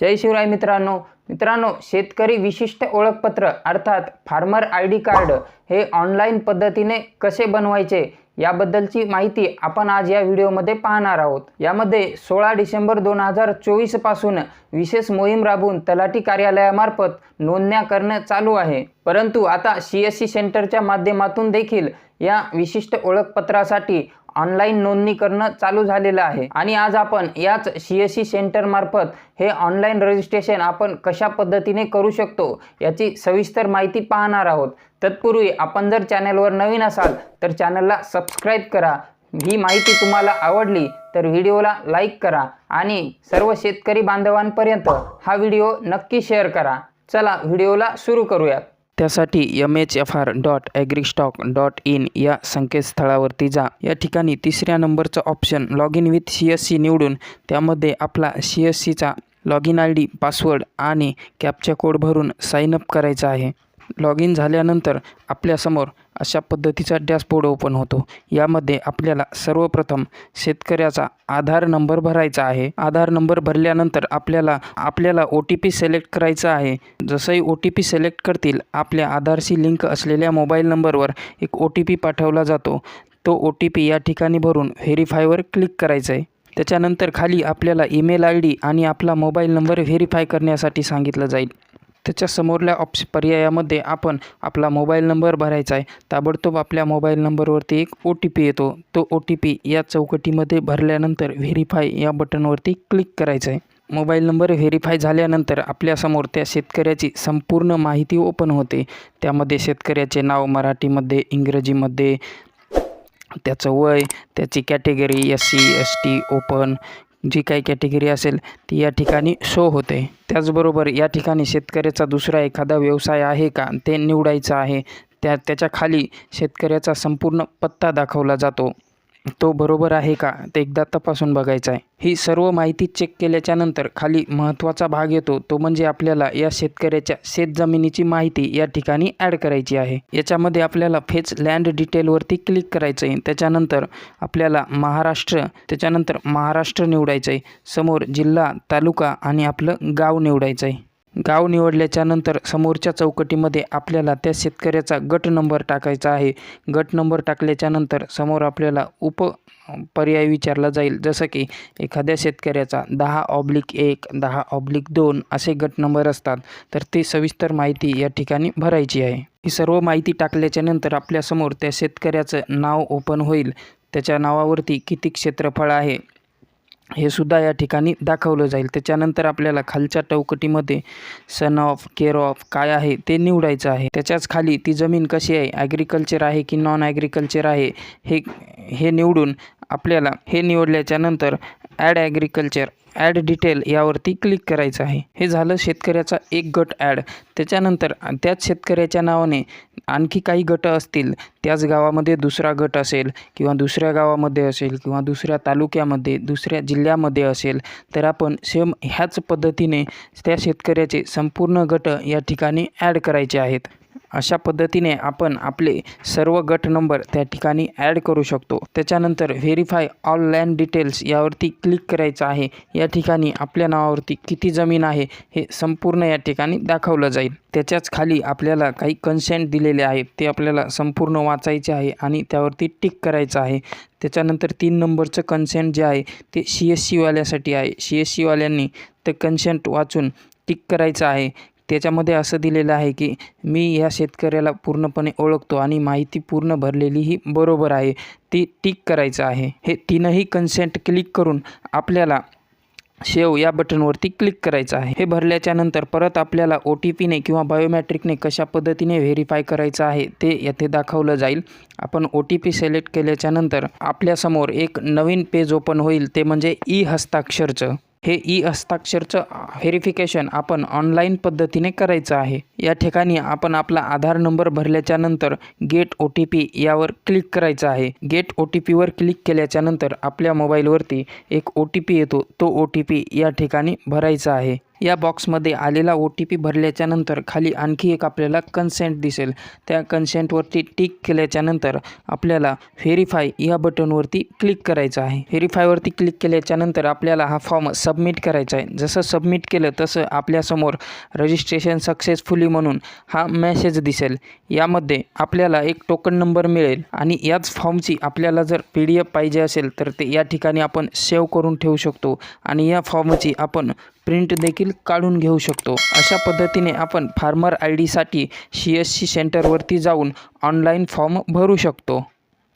जय शिवराय मित्रांनो. मित्रांनो शेतकरी विशिष्ट ओळखपत्र अर्थात फार्मर आय डी कार्ड हे ऑनलाईन पद्धतीने कसे बनवायचे याबद्दलची माहिती आपण आज या व्हिडिओमध्ये पाहणार आहोत. यामध्ये सोळा डिसेंबर दोन हजार चोवीसपासून विशेष मोहीम राबवून तलाठी कार्यालयामार्फत नोंदण्या करणं चालू आहे. परंतु आता सी एस सी सेंटरच्या माध्यमातून देखील या विशिष्ट ओळखपत्रासाठी ऑनलाईन नोंदणी करणं चालू झालेलं आहे. आणि आज आपण याच सी एस सी सेंटरमार्फत हे ऑनलाईन रजिस्ट्रेशन आपण कशा पद्धतीने करू शकतो याची सविस्तर माहिती पाहणार आहोत. तत्पूर्वी आपण जर चॅनलवर नवीन असाल तर चॅनलला सबस्क्राईब करा. ही माहिती तुम्हाला आवडली तर व्हिडिओला लाईक करा. आणि सर्व शेतकरी बांधवांपर्यंत हा व्हिडिओ नक्की शेअर करा. चला व्हिडिओला सुरू करूयात. त्यासाठी M H F R dot agristack dot in या संकेतस्थळावरती जा. या ठिकाणी तिसऱ्या नंबरचं option log in with C S C निवडून त्यामध्ये आपला सी एस सीचा log in I D password आणि कॅपचा कोड भरून साईन अप करायचा आहे. लॉग इन झाल्यानंतर आपल्यासमोर अशा पद्धतीचा डॅशबोर्ड ओपन होतो. यामध्ये आपल्याला सर्वप्रथम शेतकऱ्याचा आधार नंबर भरायचा आहे. आधार नंबर भरल्यानंतर आपल्याला आपल्याला ओ टी पी सिलेक्ट करायचा आहे. जसंही ओ टी पी सिलेक्ट करतील आपल्या आधारशी लिंक असलेल्या मोबाईल नंबरवर एक ओ टी पी पाठवला जातो. तो ओ टी पी या ठिकाणी भरून व्हेरीफायवर क्लिक करायचं आहे. त्याच्यानंतर खाली आपल्याला ईमेल आय डी आणि आपला मोबाईल नंबर व्हेरीफाय करण्यासाठी सांगितलं जाईल. त्याच्या समोरल्या ऑप्श पर्यायामध्ये आपण आपला मोबाईल नंबर भरायचा आहे. ताबडतोब आपल्या मोबाईल नंबरवरती एक ओ टी पी येतो. तो ओ टी पी या चौकटीमध्ये भरल्यानंतर व्हेरीफाय या बटनवरती क्लिक करायचं आहे. मोबाईल नंबर व्हेरीफाय झाल्यानंतर आपल्यासमोर त्या शेतकऱ्याची संपूर्ण माहिती ओपन होते. त्यामध्ये शेतकऱ्याचे नाव मराठीमध्ये इंग्रजीमध्ये त्याचं वय त्याची category S C S T open जी काही कॅटेगरी असेल ती या ठिकाणी शो होते. त्याचबरोबर या ठिकाणी शेतकऱ्याचा दुसरा एखादा व्यवसाय आहे का ते निवडायचं आहे. त्या त्याच्याखाली शेतकऱ्याचा संपूर्ण पत्ता दाखवला जातो. तो बरोबर आहे का? ते एकदा तपासून बघायचा आहे ही सर्व माहिती चेक केल्याच्यानंतर खाली महत्त्वाचा भाग येतो. तो म्हणजे आपल्याला या शेतकऱ्याच्या शेतजमिनीची माहिती या ठिकाणी ॲड करायची आहे. याच्यामध्ये आपल्याला फेच लँड डिटेलवरती क्लिक करायचं आहे त्याच्यानंतर आपल्याला महाराष्ट्र त्याच्यानंतर महाराष्ट्र निवडायचं आहे समोर जिल्हा तालुका आणि आपलं गाव निवडायचं आहे गाव निवडल्याच्या नंतर समोरच्या चौकटीमध्ये आपल्याला त्या शेतकऱ्याचा गट नंबर टाकायचा आहे. गट नंबर टाकल्याच्या नंतर समोर आपल्याला उप पर्याय विचारला जाईल. जसं की एखाद्या शेतकऱ्याचा दहा ऑब्लिक एक दहा ऑब्लिक दोन असे गट नंबर असतात. तर ती सविस्तर माहिती या ठिकाणी भरायची आहे. ही सर्व माहिती टाकल्याच्या नंतर आपल्यासमोर त्या शेतकऱ्याचं नाव ओपन होईल. त्याच्या नावावरती किती क्षेत्रफळ आहे? हे सुद्धा या ठिकाणी दाखवलं जाईल. त्याच्यानंतर आपल्याला खालच्या चौकटीमध्ये सन ऑफ केअर ऑफ काय आहे ते निवडायचं आहे. त्याच्याच खाली ती जमीन कशी आहे ॲग्रिकल्चर आहे की नॉन ॲग्रिकल्चर आहे हे हे निवडून आपल्याला हे निवडल्याच्यानंतर ॲड ॲग्रिकल्चर ॲड डिटेल यावरती क्लिक करायचं आहे. हे झालं शेतकऱ्याचा एक गट ॲड त्याच्यानंतर त्याच शेतकऱ्याच्या नावाने आणखी काही गट असतील त्याच गावामध्ये दुसरा गट असेल किंवा दुसऱ्या गावामध्ये असेल किंवा दुसऱ्या तालुक्यामध्ये दुसऱ्या जिल्ह्यामध्ये असेल तर आपण सेम ह्याच पद्धतीने त्या शेतकऱ्याचे संपूर्ण गट या ठिकाणी ॲड करायचे आहेत. अशा पद्धतीने आपण आपले सर्व गट नंबर त्या ठिकाणी ॲड करू शकतो. त्याच्यानंतर व्हेरीफाय ऑल लँड डिटेल्स यावरती क्लिक करायचं आहे. या ठिकाणी आपल्या नावावरती किती जमीन आहे हे संपूर्ण या ठिकाणी दाखवलं जाईल. त्याच्याच खाली आपल्याला काही कन्सेंट दिलेले आहेत ते आपल्याला संपूर्ण वाचायचे आहे आणि त्यावरती टिक करायचं आहे. त्याच्यानंतर तीन नंबरचं कन्सेंट जे आहे ते सी एस सीवाल्यासाठी आहे. सी एस सीवाल्यांनी ते कन्सेंट वाचून टिक करायचं आहे. त्याच्यामध्ये असं दिलेलं आहे की मी या शेतकऱ्याला पूर्णपणे ओळखतो आणि माहिती पूर्ण भरलेली ही बरोबर आहे. ती टिक करायचं आहे. हे तीनही कन्सेंट क्लिक करून आपल्याला शेव या बटनवरती क्लिक करायचं आहे. हे भरल्याच्या नंतर परत आपल्याला ओ टी पीने किंवा बायोमॅट्रिकने कशा पद्धतीने व्हेरीफाय करायचं आहे ते येथे दाखवलं जाईल. आपण ओ टी पी सिलेक्ट केल्याच्यानंतर आपल्यासमोर एक नवीन पेज ओपन होईल. ते म्हणजे ई हस्ताक्षरचं हे ई हस्ताक्षरचं व्हेरिफिकेशन आपण ऑनलाईन पद्धतीने करायचं आहे. या ठिकाणी आपण आपला आधार नंबर भरल्याच्या नंतर गेट ओ टी पी यावर क्लिक करायचं आहे. गेट ओ टी पीवर क्लिक केल्याच्यानंतर आपल्या मोबाईलवरती एक ओ टी पी येतो. तो ओ टी पी या ठिकाणी भरायचा आहे. या बॉक्समध्ये आलेला ओ टी पी भरल्याच्यानंतर खाली आणखी एक आपल्याला कन्सेंट दिसेल. त्या कन्सेंटवरती टिक केल्याच्यानंतर आपल्याला व्हेरीफाय या बटनवरती क्लिक करायचं आहे. व्हेरीफायवरती क्लिक केल्याच्यानंतर आपल्याला हा फॉर्म सबमिट करायचा आहे. जसं सबमिट केलं तसं आपल्यासमोर रजिस्ट्रेशन सक्सेसफुली म्हणून हा मेसेज दिसेल. यामध्ये आपल्याला एक टोकन नंबर मिळेल आणि याच फॉर्मची आपल्याला जर पी डी एफ पाहिजे असेल तर ते या ठिकाणी आपण सेव्ह करून ठेवू शकतो. आणि या फॉर्मची आपण प्रिंट देखील देखील काढून घेऊ शकतो. अशा पद्धतीने आपण फार्मर आय डीसाठी सी एस सी सेंटरवरती जाऊन ऑनलाईन फॉर्म भरू शकतो.